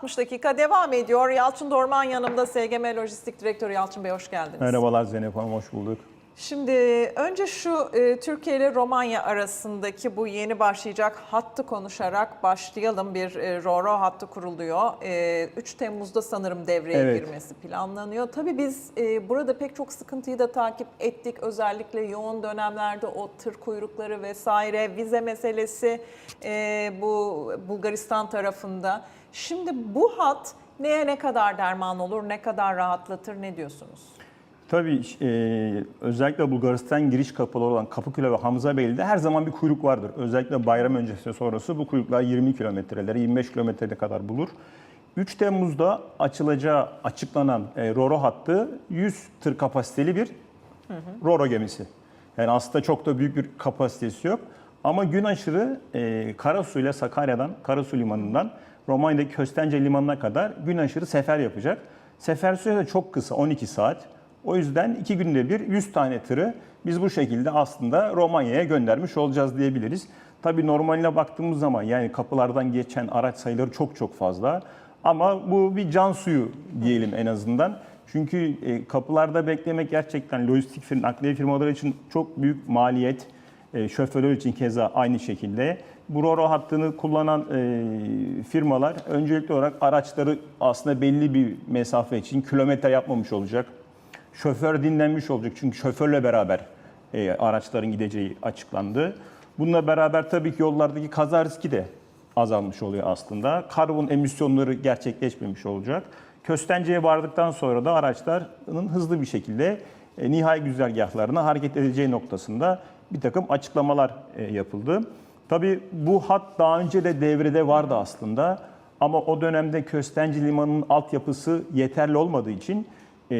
60 dakika devam ediyor. Yalçın Dorman yanımda SGM Lojistik Direktörü Yalçın Bey hoş geldiniz. Merhabalar Zeynep Hanım, hoş bulduk. Şimdi önce şu e, Türkiye ile Romanya arasındaki bu yeni başlayacak hattı konuşarak başlayalım. Bir e, RORO hattı kuruluyor. E, 3 Temmuz'da sanırım devreye Evet. girmesi planlanıyor. Tabii biz e, burada pek çok sıkıntıyı da takip ettik. Özellikle yoğun dönemlerde o tır kuyrukları vesaire, vize meselesi e, bu Bulgaristan tarafında. Şimdi bu hat neye ne kadar derman olur, ne kadar rahatlatır ne diyorsunuz? Tabii e, özellikle Bulgaristan giriş kapıları olan Kapıkule ve Hamzabeyli'de her zaman bir kuyruk vardır. Özellikle bayram öncesi sonrası bu kuyruklar 20 kilometreleri, 25 kilometreye kadar bulur. 3 Temmuz'da açılacağı açıklanan e, Roro hattı 100 tır kapasiteli bir Roro gemisi. Yani aslında çok da büyük bir kapasitesi yok. Ama gün aşırı e, Karasu ile Sakarya'dan, Karasu limanından Romanya'daki Köstence limanına kadar gün aşırı sefer yapacak. Sefer süresi de çok kısa, 12 saat. O yüzden iki günde bir 100 tane tırı biz bu şekilde aslında Romanya'ya göndermiş olacağız diyebiliriz. Tabii normaline baktığımız zaman yani kapılardan geçen araç sayıları çok çok fazla. Ama bu bir can suyu diyelim en azından. Çünkü e, kapılarda beklemek gerçekten lojistik firma, nakliye firmaları için çok büyük maliyet. E, şoförler için keza aynı şekilde. Bu Roro hattını kullanan e, firmalar öncelikli olarak araçları aslında belli bir mesafe için kilometre yapmamış olacak. Şoför dinlenmiş olacak çünkü şoförle beraber e, araçların gideceği açıklandı. Bununla beraber tabii ki yollardaki kaza riski de azalmış oluyor aslında. Karbon emisyonları gerçekleşmemiş olacak. Köstence'ye vardıktan sonra da araçların hızlı bir şekilde e, nihai güzergahlarına hareket edeceği noktasında bir takım açıklamalar e, yapıldı. Tabii bu hat daha önce de devrede vardı aslında ama o dönemde Köstence Limanı'nın altyapısı yeterli olmadığı için e,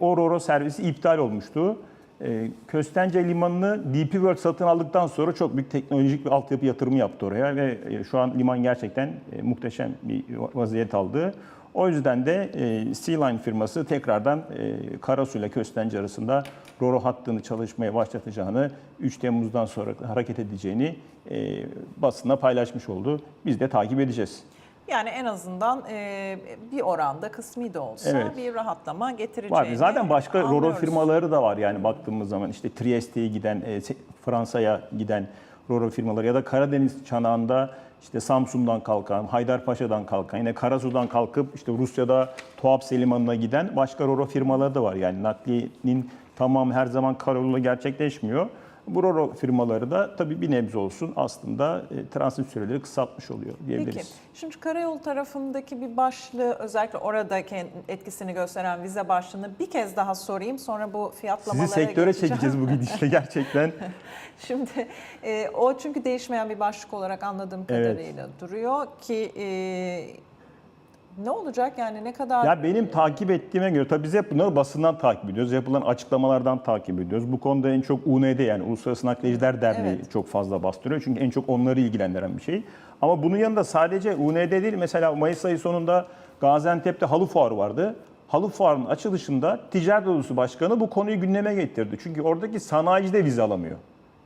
o Roro servisi iptal olmuştu. E, Köstence Limanı'nı DP World satın aldıktan sonra çok büyük teknolojik bir altyapı yatırımı yaptı oraya ve e, şu an liman gerçekten e, muhteşem bir vaziyet aldı. O yüzden de e, Sealine firması tekrardan e, Karasu ile Köstence arasında Roro hattını çalışmaya başlatacağını, 3 Temmuz'dan sonra hareket edeceğini e, basında paylaşmış oldu. Biz de takip edeceğiz. Yani en azından e, bir oranda kısmi de olsa Evet. bir rahatlama getireceğini Var. Zaten başka Roro anlıyoruz. firmaları da var yani baktığımız zaman işte Trieste'ye giden, e, Fransa'ya giden Roro firmaları ya da Karadeniz çanağında işte Samsun'dan kalkan, Haydarpaşa'dan kalkan, yine Karasu'dan kalkıp işte Rusya'da Tuapse limanına giden başka Roro firmaları da var. Yani nakliyenin tamamı her zaman karayoluyla gerçekleşmiyor. Bu Roro firmaları da tabii bir nebze olsun aslında e, transit süreleri kısaltmış oluyor diyebiliriz. Peki, şimdi karayolu tarafındaki bir başlığı özellikle orada etkisini gösteren vize başlığını bir kez daha sorayım. Sonra bu fiyatlamalara Sizi sektöre geçeceğim. çekeceğiz bu gidişle gerçekten. Şimdi e, o çünkü değişmeyen bir başlık olarak anladığım Evet. kadarıyla duruyor ki e, ne olacak yani ne kadar Ya benim takip ettiğime göre tabii biz hep bunları basından takip ediyoruz. Yapılan açıklamalardan takip ediyoruz. Bu konuda en çok UND yani Uluslararası Nakliyeciler Derneği Evet. çok fazla bastırıyor. Çünkü en çok onları ilgilendiren bir şey. Ama bunun yanında sadece UND değil mesela Mayıs ayı sonunda Gaziantep'te halı fuarı vardı. Halı fuarının açılışında Ticaret Odası Başkanı bu konuyu gündeme getirdi. Çünkü oradaki sanayici de vize alamıyor.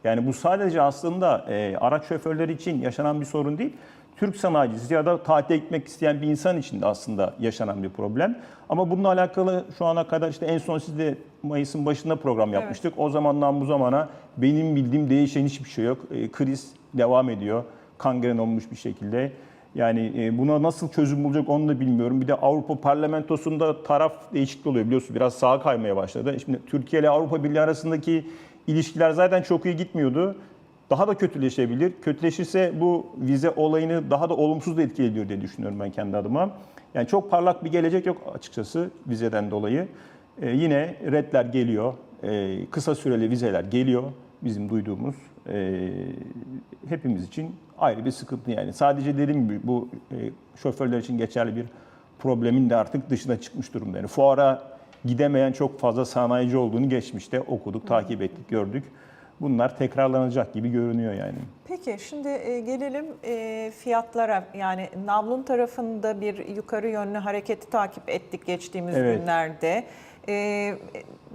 Yani bu sadece aslında e, araç şoförleri için yaşanan bir sorun değil. Türk sanayicisi ya da tatile gitmek isteyen bir insan için de aslında yaşanan bir problem. Ama bununla alakalı şu ana kadar işte en son siz de Mayıs'ın başında program yapmıştık. O zamandan bu zamana benim bildiğim değişen hiçbir şey yok. E, kriz devam ediyor. Kangren olmuş bir şekilde. Yani e, buna nasıl çözüm bulacak onu da bilmiyorum. Bir de Avrupa Parlamentosu'nda taraf değişikliği oluyor biliyorsunuz. Biraz sağa kaymaya başladı. Şimdi Türkiye ile Avrupa Birliği arasındaki ilişkiler zaten çok iyi gitmiyordu. Daha da kötüleşebilir. Kötüleşirse bu vize olayını daha da olumsuz da etkiliyor diye düşünüyorum ben kendi adıma. Yani çok parlak bir gelecek yok açıkçası vizeden dolayı. E, yine redler geliyor. E, kısa süreli vizeler geliyor bizim duyduğumuz. E, hepimiz için ayrı bir sıkıntı yani. Sadece dediğim gibi bu e, şoförler için geçerli bir problemin de artık dışına çıkmış durumda. Yani fuara gidemeyen çok fazla sanayici olduğunu geçmişte okuduk, takip ettik, gördük. Bunlar tekrarlanacak gibi görünüyor yani. Peki şimdi e, gelelim e, fiyatlara. Yani Navlun tarafında bir yukarı yönlü hareketi takip ettik geçtiğimiz Evet. günlerde. E,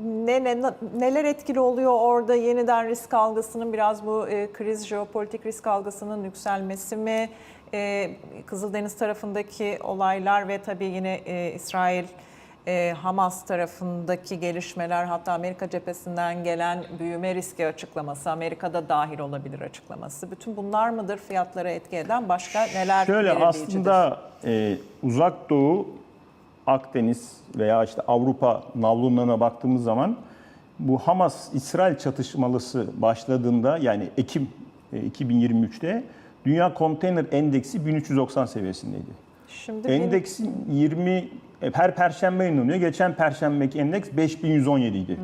ne, ne neler etkili oluyor orada yeniden risk algısının biraz bu e, kriz jeopolitik risk algısının yükselmesi mi? E, Kızıldeniz tarafındaki olaylar ve tabii yine e, İsrail e, Hamas tarafındaki gelişmeler hatta Amerika cephesinden gelen büyüme riski açıklaması, Amerika'da dahil olabilir açıklaması. Bütün bunlar mıdır fiyatlara etki eden başka neler Şöyle aslında e, uzak doğu, Akdeniz veya işte Avrupa navlunlarına baktığımız zaman bu Hamas-İsrail çatışmalısı başladığında yani Ekim e, 2023'te Dünya Konteyner Endeksi 1390 seviyesindeydi. Şimdi benim- Endeksin 20 e, her perşembe yayınlanıyor. Geçen perşembeki endeks 5117 idi.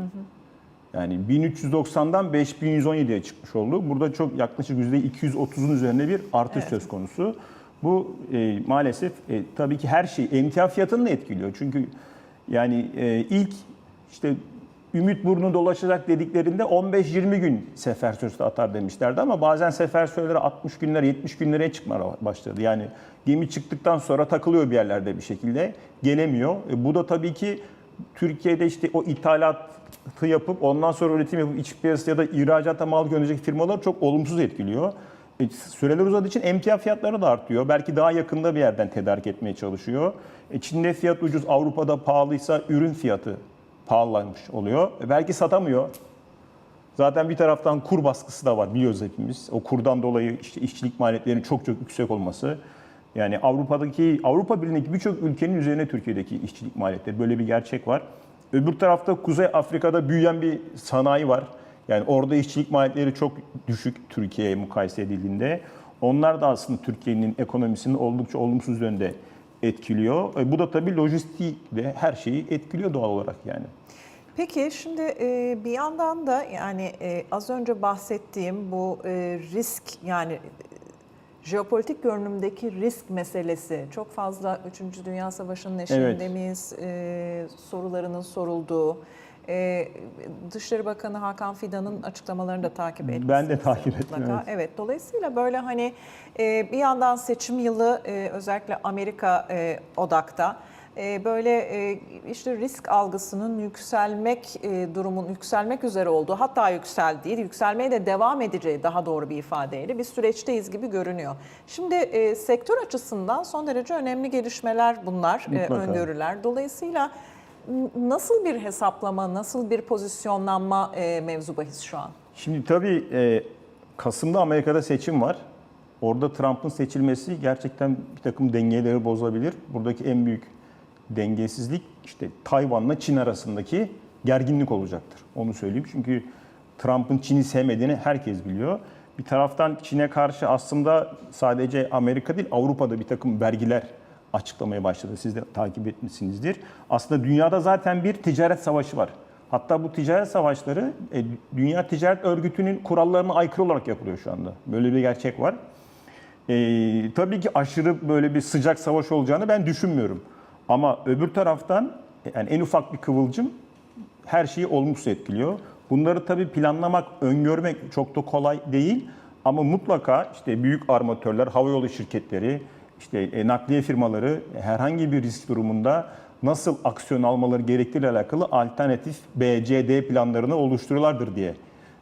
Yani 1390'dan 5117'ye çıkmış oldu. Burada çok yaklaşık %230'un üzerinde bir artış Evet. söz konusu. Bu e, maalesef e, tabii ki her şey emtia fiyatını da etkiliyor. Çünkü yani e, ilk işte ümit burnu dolaşacak dediklerinde 15-20 gün sefer süresi atar demişlerdi ama bazen sefer süreleri 60 günler 70 günlere çıkmaya başladı. Yani gemi çıktıktan sonra takılıyor bir yerlerde bir şekilde gelemiyor. E, bu da tabii ki Türkiye'de işte o ithalatı yapıp ondan sonra üretim yapıp iç piyasaya ya da ihracata mal gönderecek firmalar çok olumsuz etkiliyor. E, süreler uzadığı için emtia fiyatları da artıyor. Belki daha yakında bir yerden tedarik etmeye çalışıyor. E, Çin'de fiyat ucuz, Avrupa'da pahalıysa ürün fiyatı pahalanmış oluyor. E, belki satamıyor. Zaten bir taraftan kur baskısı da var biliyoruz hepimiz. O kurdan dolayı işte işçilik maliyetlerinin çok çok yüksek olması. Yani Avrupa'daki Avrupa Birliği'ndeki birçok ülkenin üzerine Türkiye'deki işçilik maliyetleri böyle bir gerçek var. Öbür tarafta Kuzey Afrika'da büyüyen bir sanayi var. Yani orada işçilik maliyetleri çok düşük Türkiye'ye mukayese edildiğinde. Onlar da aslında Türkiye'nin ekonomisini oldukça olumsuz yönde etkiliyor. E, bu da tabii lojistiği ve her şeyi etkiliyor doğal olarak yani. Peki şimdi e, bir yandan da yani e, az önce bahsettiğim bu e, risk yani jeopolitik görünümdeki risk meselesi çok fazla 3. Dünya Savaşı'nın eşiğinde Evet. miyiz e, sorularının sorulduğu. E, Dışişleri Bakanı Hakan Fidan'ın açıklamalarını da takip ettim. Ben de takip ettim, evet. Evet, dolayısıyla böyle hani e, bir yandan seçim yılı e, özellikle Amerika e, odakta e, böyle e, işte risk algısının yükselmek e, durumun yükselmek üzere olduğu hatta yükseldiği, yükselmeye de devam edeceği daha doğru bir ifadeyle bir süreçteyiz gibi görünüyor. Şimdi sektör açısından son derece önemli gelişmeler bunlar, Mutlaka. öngörüler. Dolayısıyla nasıl bir hesaplama, nasıl bir pozisyonlanma e, mevzu bahis şu an? Şimdi tabii e, Kasım'da Amerika'da seçim var. Orada Trump'ın seçilmesi gerçekten bir takım dengeleri bozabilir. Buradaki en büyük dengesizlik işte Tayvan'la Çin arasındaki gerginlik olacaktır. Onu söyleyeyim. Çünkü Trump'ın Çin'i sevmediğini herkes biliyor. Bir taraftan Çin'e karşı aslında sadece Amerika değil Avrupa'da bir takım vergiler açıklamaya başladı. Siz de takip etmişsinizdir. Aslında dünyada zaten bir ticaret savaşı var. Hatta bu ticaret savaşları e, Dünya Ticaret Örgütü'nün kurallarına aykırı olarak yapılıyor şu anda. Böyle bir gerçek var. Ee, tabii ki aşırı böyle bir sıcak savaş olacağını ben düşünmüyorum. Ama öbür taraftan yani en ufak bir kıvılcım her şeyi olumsuz etkiliyor. Bunları tabii planlamak, öngörmek çok da kolay değil. Ama mutlaka işte büyük armatörler, havayolu şirketleri, işte e, nakliye firmaları herhangi bir risk durumunda nasıl aksiyon almaları gerektiğiyle alakalı alternatif BCD planlarını oluşturuyorlardır diye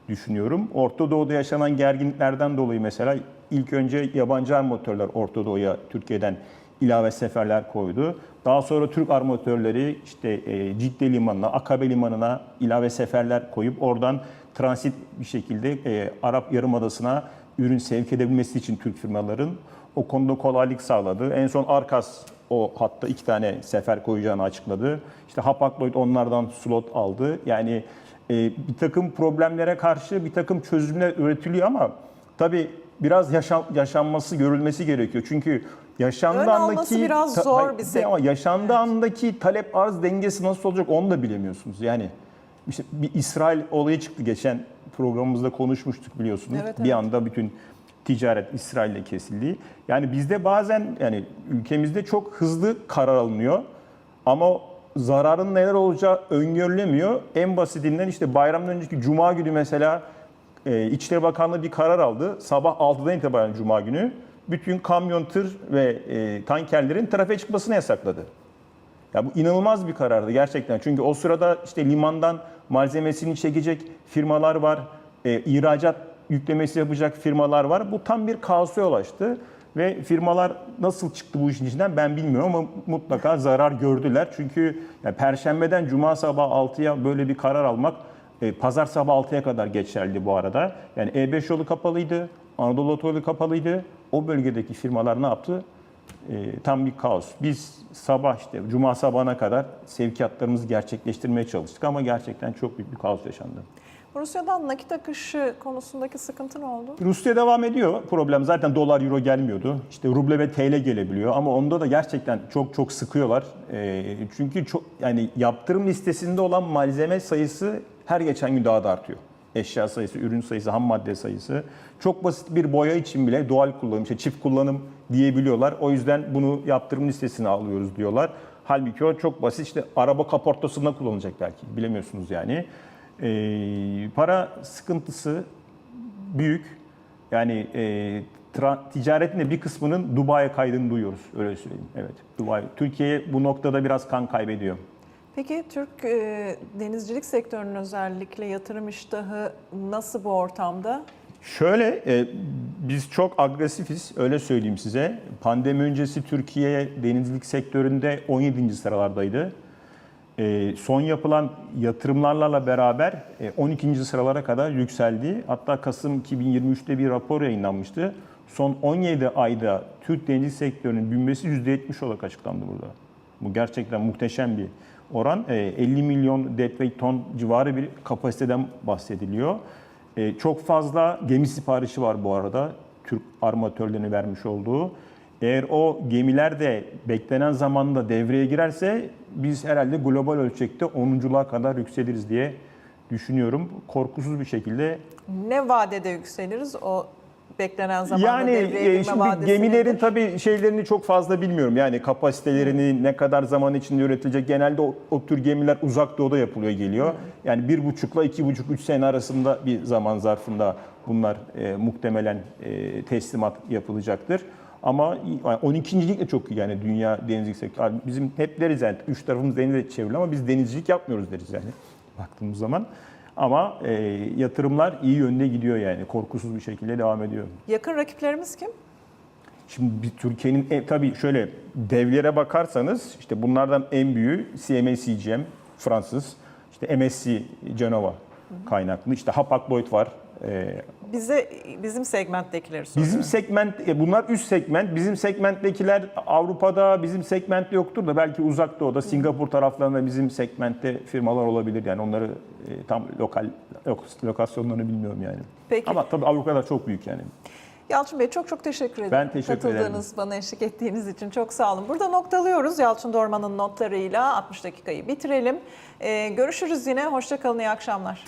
düşünüyorum. Orta Doğu'da yaşanan gerginliklerden dolayı mesela ilk önce yabancı armatörler Orta Doğu'ya Türkiye'den ilave seferler koydu. Daha sonra Türk armatörleri işte e, Cidde Limanı'na, Akabe Limanı'na ilave seferler koyup oradan transit bir şekilde e, Arap Yarımadası'na ürün sevk edebilmesi için Türk firmaların o konuda kolaylık sağladı. En son Arkas o hatta iki tane sefer koyacağını açıkladı. İşte Hapag-Lloyd onlardan slot aldı. Yani e, bir takım problemlere karşı bir takım çözümler üretiliyor ama tabii biraz yaşam, yaşanması, görülmesi gerekiyor. Çünkü yaşandığı Ön andaki biraz zor hayır, bir sektör. ama yaşandığı andaki talep arz dengesi nasıl olacak onu da bilemiyorsunuz. Yani işte bir İsrail olayı çıktı geçen programımızda konuşmuştuk biliyorsunuz. Evet, bir evet. anda bütün ticaret İsrail'le kesildi. Yani bizde bazen yani ülkemizde çok hızlı karar alınıyor ama zararın neler olacağı öngörülemiyor. En basitinden işte bayramdan önceki cuma günü mesela e, İçişleri Bakanlığı bir karar aldı. Sabah 6'dan itibaren cuma günü bütün kamyon, tır ve e, tankerlerin trafiğe çıkmasını yasakladı. Ya bu inanılmaz bir karardı gerçekten. Çünkü o sırada işte limandan malzemesini çekecek firmalar var. E, ihracat yüklemesi yapacak firmalar var. Bu tam bir kaosa yol açtı. Ve firmalar nasıl çıktı bu işin içinden ben bilmiyorum ama mutlaka zarar gördüler. Çünkü ya Perşembeden Cuma sabah 6'ya böyle bir karar almak e, pazar sabah 6'ya kadar geçerli bu arada. Yani E5 yolu kapalıydı, Anadolu Otoyolu kapalıydı. O bölgedeki firmalar ne yaptı? E, tam bir kaos. Biz sabah işte Cuma sabahına kadar sevkiyatlarımızı gerçekleştirmeye çalıştık ama gerçekten çok büyük bir kaos yaşandı. Rusya'dan nakit akışı konusundaki sıkıntı ne oldu? Rusya devam ediyor problem. Zaten dolar euro gelmiyordu. İşte ruble ve TL gelebiliyor ama onda da gerçekten çok çok sıkıyorlar. Ee, çünkü çok yani yaptırım listesinde olan malzeme sayısı her geçen gün daha da artıyor. Eşya sayısı, ürün sayısı, ham madde sayısı. Çok basit bir boya için bile doğal kullanım, işte çift kullanım diyebiliyorlar. O yüzden bunu yaptırım listesine alıyoruz diyorlar. Halbuki o çok basit işte araba kaportasında kullanılacak belki bilemiyorsunuz yani. Ee, para sıkıntısı büyük. Yani e, tra- ticaretin de bir kısmının Dubai'ye kaydığını duyuyoruz. Öyle söyleyeyim. Evet. Dubai. Türkiye bu noktada biraz kan kaybediyor. Peki Türk e, denizcilik sektörünün özellikle yatırım iştahı nasıl bu ortamda? Şöyle e, biz çok agresifiz öyle söyleyeyim size. Pandemi öncesi Türkiye denizcilik sektöründe 17. sıralardaydı. E, son yapılan yatırımlarla beraber e, 12. sıralara kadar yükseldi. Hatta Kasım 2023'te bir rapor yayınlanmıştı. Son 17 ayda Türk denizcilik sektörünün büyümesi %70 olarak açıklandı burada. Bu gerçekten muhteşem bir oran. E, 50 milyon deadweight ton civarı bir kapasiteden bahsediliyor. E, Çok fazla gemi siparişi var bu arada. Türk armatörlerine vermiş olduğu. Eğer o gemiler de beklenen zamanda devreye girerse biz herhalde global ölçekte 10'unculuğa kadar yükseliriz diye düşünüyorum. Korkusuz bir şekilde. Ne vadede yükseliriz o beklenen zamanda Yani devreye e, girme şimdi gemilerin nedir? tabii şeylerini çok fazla bilmiyorum. Yani kapasitelerini ne kadar zaman içinde üretilecek. Genelde o, o tür gemiler uzak doğuda yapılıyor geliyor. Yani bir buçukla iki buçuk üç sene arasında bir zaman zarfında bunlar e, muhtemelen e, teslimat yapılacaktır. Ama yani 12. de çok iyi yani dünya denizcilik sektörü. Bizim hep deriz yani üç tarafımız denize çevrili ama biz denizcilik yapmıyoruz deriz yani baktığımız zaman. Ama e, yatırımlar iyi yönde gidiyor yani korkusuz bir şekilde devam ediyor. Yakın rakiplerimiz kim? Şimdi bir Türkiye'nin e, tabii şöyle devlere bakarsanız işte bunlardan en büyüğü CMA CGM Fransız. işte MSC Genova kaynaklı. İşte Hapag-Lloyd var. E, Bize bizim segmenttekileri soruyorum. Bizim segment, e, bunlar üst segment. Bizim segmenttekiler Avrupa'da bizim segmentte yoktur da belki uzak doğuda, Singapur taraflarında bizim segmentte firmalar olabilir. Yani onları e, tam lokal yok, lokasyonlarını bilmiyorum yani. Peki. Ama tabii Avrupa'da çok büyük yani. Yalçın Bey çok çok teşekkür ederim. Ben teşekkür ederim. Katıldığınız, bana eşlik ettiğiniz için çok sağ olun. Burada noktalıyoruz. Yalçın Dorman'ın notlarıyla 60 dakikayı bitirelim. Ee, görüşürüz yine. Hoşçakalın, iyi akşamlar.